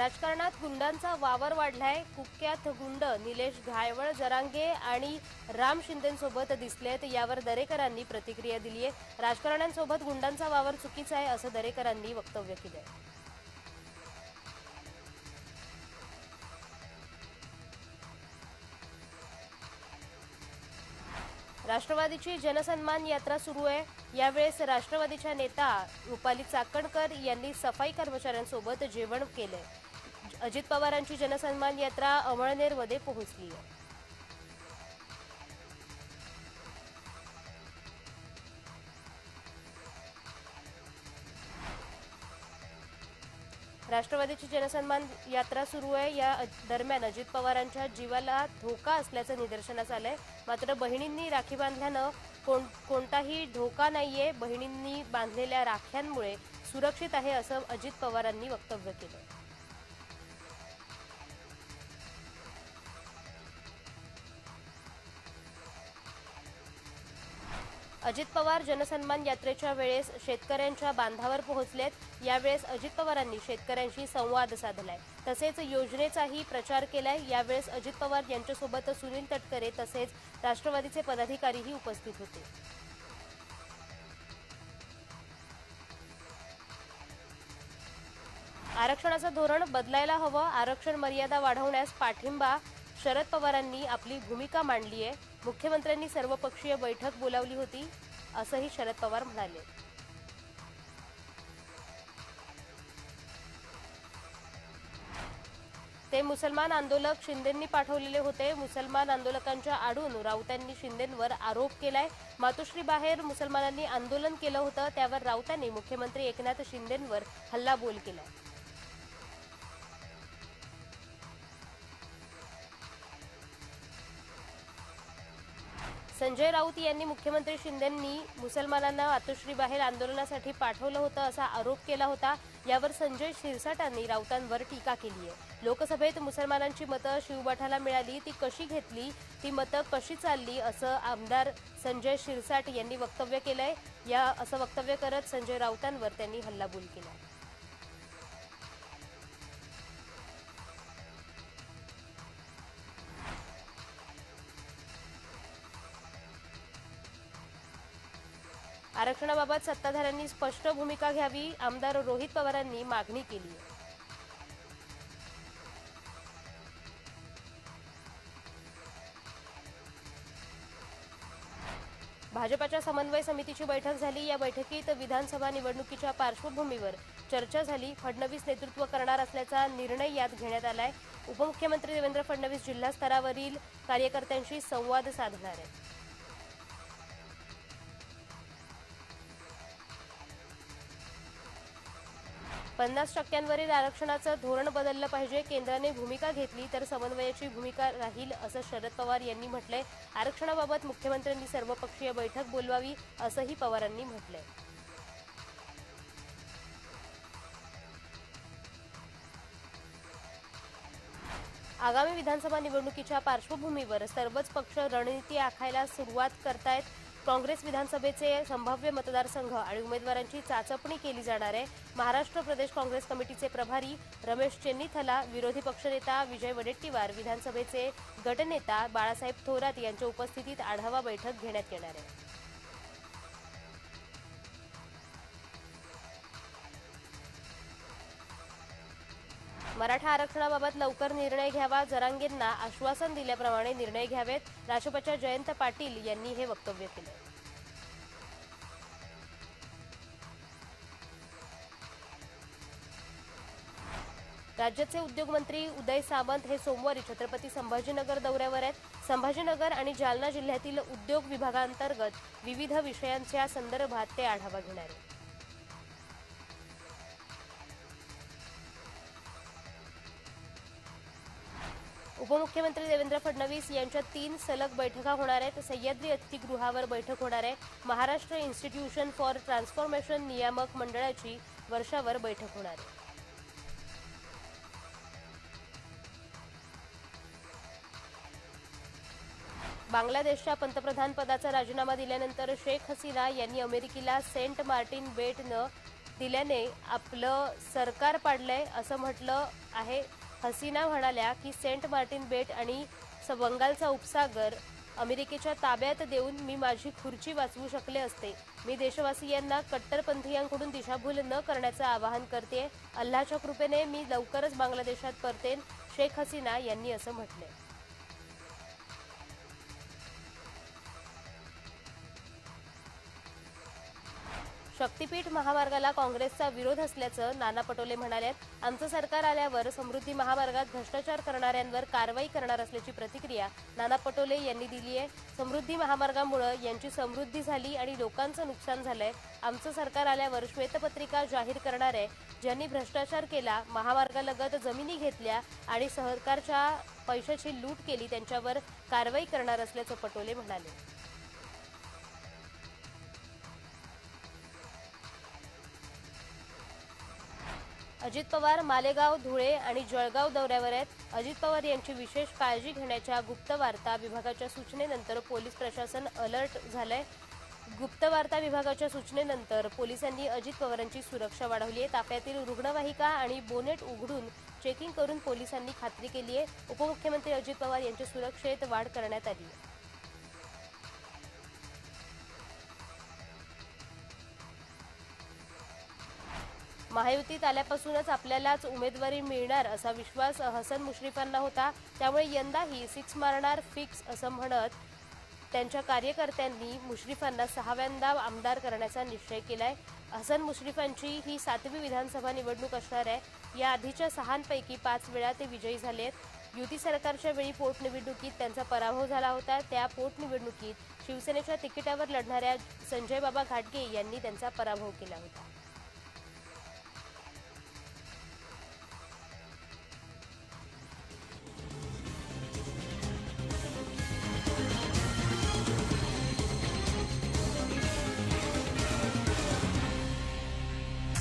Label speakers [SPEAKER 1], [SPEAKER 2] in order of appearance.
[SPEAKER 1] राजकारणात गुंडांचा वावर वाढलाय. कुख्यात गुंड निलेश घायवळ जरांगे आणि राम शिंदेसोबत दिसलेत. यावर दरेकरांनी प्रतिक्रिया दिली आहे राजकारण्यांसोबत गुंडांचा वावर चुकीचा आहे असं दरेकरांनी वक्तव्य केलं आहे राष्ट्रवादीची जनसन्मान यात्रा सुरू आहे. यावेळेस राष्ट्रवादीच्या नेता रुपाली चाकणकर यांनी सफाई कर्मचाऱ्यांसोबत जेवण केलंय. अजित पवारांची जनसन्मान यात्रा अमळनेरमध्ये पोहोचली आहे. राष्ट्रवादीची जनसन्मान यात्रा सुरू आहे. या दरम्यान अजित पवारांच्या जीवाला धोका असल्याचं निदर्शनास आलंय. मात्र बहिणींनी राखी बांधल्यानं कोण कोणताही धोका नाहीये. बहिणींनी बांधलेल्या राख्यांमुळे सुरक्षित आहे असं अजित पवारांनी वक्तव्य केलं. अजित पवार जनसन्मान यात्रेच्या वेळेस शेतकऱ्यांच्या बांधावर पोहोचलेत. यावेळेस अजित पवारांनी शेतकऱ्यांशी संवाद साधलाय. तसेच योजनेचाही प्रचार केलाय. यावेळेस अजित पवार यांच्यासोबत सुनील तटकरे तसेच राष्ट्रवादीचे पदाधिकारीही उपस्थित होते. आरक्षणाचं धोरण बदलायला हवं. आरक्षण मर्यादा वाढवण्यास पाठिंबा शरद पवारांनी आपली भूमिका मांडली आहे मुख्यमंत्र्यांनी सर्वपक्षीय बैठक बोलावली होती असंही शरद पवार म्हणाले. ते मुसलमान आंदोलक शिंदेंनी पाठवलेले होते. मुसलमान आंदोलकांच्या आडून राऊतांनी शिंदेंवर आरोप केलाय. मातोश्री बाहेर मुसलमानांनी आंदोलन केलं होतं त्यावर राऊतांनी मुख्यमंत्री एकनाथ शिंदेंवर हल्लाबोल केलाय. संजय राऊत यांनी मुख्यमंत्री शिंदेंनी मुसलमानांना मातोश्रीबाहेर आंदोलनासाठी पाठवलं होतं असा आरोप केला होता. यावर संजय शिरसाटांनी राऊतांवर टीका केली आहे. लोकसभेत मुसलमानांची मतं शिवबाठाला मिळाली ती कशी घेतली ती मतं कशी चालली असं आमदार संजय शिरसाट यांनी वक्तव्य केलंय. या असं वक्तव्य करत संजय राऊतांवर त्यांनी हल्लाबोल केला. आरक्षणाबाबत सत्ताधाऱ्यांनी स्पष्ट भूमिका घ्यावी आमदार रोहित पवारांनी मागणी केली. भाजपाच्या समन्वय समितीची बैठक झाली. या बैठकीत विधानसभा निवडणुकीच्या पार्श्वभूमीवर चर्चा झाली. फडणवीस नेतृत्व करणार असल्याचा निर्णय यात घेण्यात आलाय. उपमुख्यमंत्री देवेंद्र फडणवीस जिल्हा स्तरावरील कार्यकर्त्यांशी संवाद साधणार आहेत. पन्नास टक्क्यांवरील आरक्षणाचं धोरण बदललं पाहिजे. केंद्राने भूमिका घेतली तर समन्वयाची भूमिका राहील असं शरद पवार यांनी म्हटलंय. आरक्षणाबाबत मुख्यमंत्र्यांनी सर्वपक्षीय बैठक बोलवावी असंही पवारांनी म्हटलंय. आगामी विधानसभा निवडणुकीच्या पार्श्वभूमीवर सर्वच पक्ष रणनीती आखायला सुरुवात करतायत. काँग्रेस विधानसभेचे संभाव्य मतदारसंघ आणि उमेदवारांची चाचपणी केली जाणार आहे. महाराष्ट्र प्रदेश काँग्रेस कमिटीचे प्रभारी रमेश चेन्नीथला विरोधी पक्षनेता विजय वडेट्टीवार विधानसभेचे गटनेता बाळासाहेब थोरात यांच्या उपस्थितीत आढावा बैठक घेण्यात येणार आहे. मराठा आरक्षणाबाबत लवकर निर्णय घ्यावा जरांगेंना आश्वासन दिल्याप्रमाणे निर्णय घ्यावेत राष्ट्रपच्या जयंत पाटील यांनी हे वक्तव्य केलं. राज्याचे उद्योगमंत्री उदय सामंत हे सोमवारी छत्रपती संभाजीनगर दौऱ्यावर आहेत. संभाजीनगर आणि जालना जिल्ह्यातील उद्योग विभागांतर्गत विविध विषयांच्या संदर्भात ते आढावा घेणार आहेत. उपमुख्यमंत्री देवेंद्र फडणवीस यांच्या तीन सलग बैठका होणार आहेत. सह्याद्री अतिथीगृहावर बैठक होणार आहे. महाराष्ट्र इन्स्टिट्यूशन फॉर ट्रान्सफॉर्मेशन नियामक मंडळाची वर्षावर बैठक होणार आहे. बांगलादेशच्या पंतप्रधानपदाचा राजीनामा दिल्यानंतर शेख हसीना यांनी अमेरिकेला सेंट मार्टिन बेट न दिल्याने आपलं सरकार पाडलंय असं म्हटलं आहे. हसीना म्हणाल्या की सेंट मार्टिन बेट आणि स- बंगालचा उपसागर अमेरिकेच्या ताब्यात देऊन मी माझी खुर्ची वाचवू शकले असते. मी देशवासियांना कट्टरपंथीयांकडून दिशाभूल न करण्याचं आवाहन करते. अल्लाच्या कृपेने मी लवकरच बांगलादेशात परतेन शेख हसीना यांनी असं म्हटलंय. शक्तीपीठ महामार्गाला काँग्रेसचा विरोध असल्याचं नाना पटोले म्हणाले आमचं सरकार आल्यावर समृद्धी महामार्गात भ्रष्टाचार करणाऱ्यांवर कारवाई करणार असल्याची प्रतिक्रिया नाना पटोले यांनी दिली आहे. समृद्धी महामार्गामुळं यांची समृद्धी झाली आणि लोकांचं नुकसान झालंय. आमचं सरकार आल्यावर श्वेतपत्रिका जाहीर करणार आहे. ज्यांनी भ्रष्टाचार केला महामार्गालगत जमिनी घेतल्या आणि सरकारच्या पैशाची लूट केली त्यांच्यावर कारवाई करणार असल्याचं पटोले म्हणाले. अजित पवार मालेगाव धुळे आणि जळगाव दौऱ्यावर आहेत. अजित पवार यांची विशेष काळजी घेण्याच्या गुप्तवार्ता विभागाच्या सूचनेनंतर पोलीस प्रशासन अलर्ट झालंय. गुप्तवार्ता विभागाच्या सूचनेनंतर पोलिसांनी अजित पवारांची सुरक्षा वाढवली आहे. ताफ्यातील रुग्णवाहिका आणि बोनेट उघडून चेकिंग करून पोलिसांनी खात्री केली आहे. उपमुख्यमंत्री अजित पवार यांच्या सुरक्षेत वाढ करण्यात आली आहे. महायुतीत आल्यापासूनच आपल्यालाच उमेदवारी मिळणार असा विश्वास हसन मुश्रीफांना होता. त्यामुळे यंदाही सिक्स मारणार फिक्स असं म्हणत त्यांच्या कार्यकर्त्यांनी मुश्रीफांना सहाव्यांदा आमदार करण्याचा निश्चय केलाय. हसन मुश्रीफांची ही सातवी विधानसभा निवडणूक असणार आहे. या आधीच्या सहांपैकी पाच वेळा ते विजयी झाले आहेत युती सरकारच्या वेळी पोटनिवडणुकीत त्यांचा पराभव झाला होता. त्या पोटनिवडणुकीत शिवसेनेच्या तिकिटावर लढणाऱ्या संजय बाबा घाटगे यांनी त्यांचा पराभव केला होता.